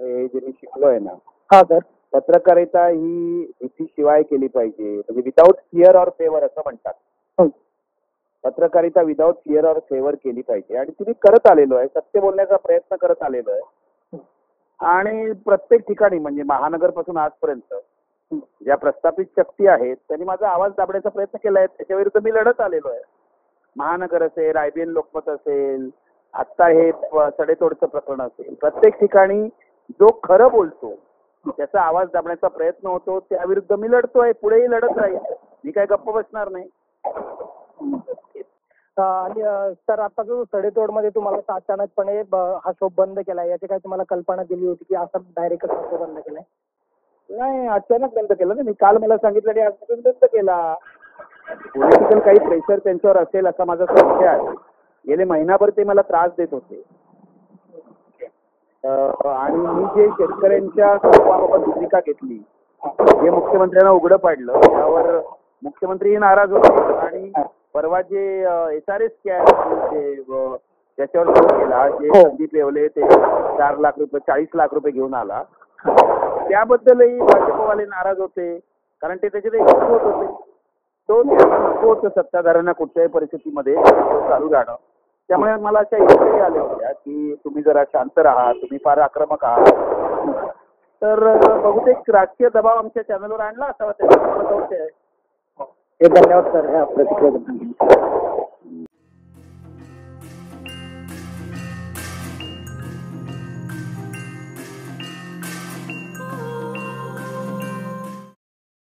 हे जे मी शिकलोय ना. हा सर पत्रकारिता ही भीतीशिवाय केली पाहिजे. म्हणजे विदाऊट फिअर ऑर फेवर असं म्हणतात. पत्रकारिता विदाऊट फिअर ऑर फेवर केली पाहिजे. आणि तिने करत आलेलो आहे. सत्य बोलण्याचा प्रयत्न करत आलेलो आहे. आणि प्रत्येक ठिकाणी म्हणजे महानगरपासून आजपर्यंत ज्या प्रस्थापित शक्ती आहेत त्यांनी माझा आवाज दाबण्याचा प्रयत्न केला आहे त्याच्याविरुद्ध मी लढत आलेलो आहे. महानगर असेल आयबीएन लोकमत असेल आत्ता हे सडेतोडचं प्रकरण असेल प्रत्येक ठिकाणी जो खरं बोलतो त्याचा आवाज दाबण्याचा प्रयत्न होतो त्याविरुद्ध मी लढतोय पुढेही लढत राहील मी काय गप्प बसणार नाही. आणि सर आता जो सडेतोडमध्ये तुम्हाला अचानकपणे हा शो बंद केला याची काय तुम्हाला कल्पना दिली होती की असं डायरेक्ट हा शो बंद केलाय? नाही अचानक बंद केलं ना मी. काल मला सांगितलं आणि अचानक बंद केला. पॉलिटिकल काही प्रेशर त्यांच्यावर असेल असा माझा संशय आहे. गेले महिनाभर ते मला त्रास देत होते. आणि मी जे शेतकऱ्यांच्या स्वरूपाबाबत भूमिका घेतली जे मुख्यमंत्र्यांना उघडं पाडलं त्यावर मुख्यमंत्रीही नाराज होते आणि परवा जे एस आर एस त्याच्यावर केला जे हो. संदीप येवले ते चार लाख रुपये चाळीस लाख रुपये घेऊन आला. त्याबद्दलही भाजपवाले नाराज होते कारण ते त्याच्यात एकत्र होत होते. तो होतं सत्ताधाऱ्यांना कुठल्याही परिस्थितीमध्ये चालू राहणं. त्यामुळे मला अशा इच्छाही आल्या होत्या की तुम्ही जरा शांत राहा तुम्ही फार आक्रमक आहात. तर बहुतेक राजकीय दबाव आमच्या चॅनलवर आणला असावा त्याचा हो. हे. धन्यवाद सर ह्या प्रतिक्रियेबद्दल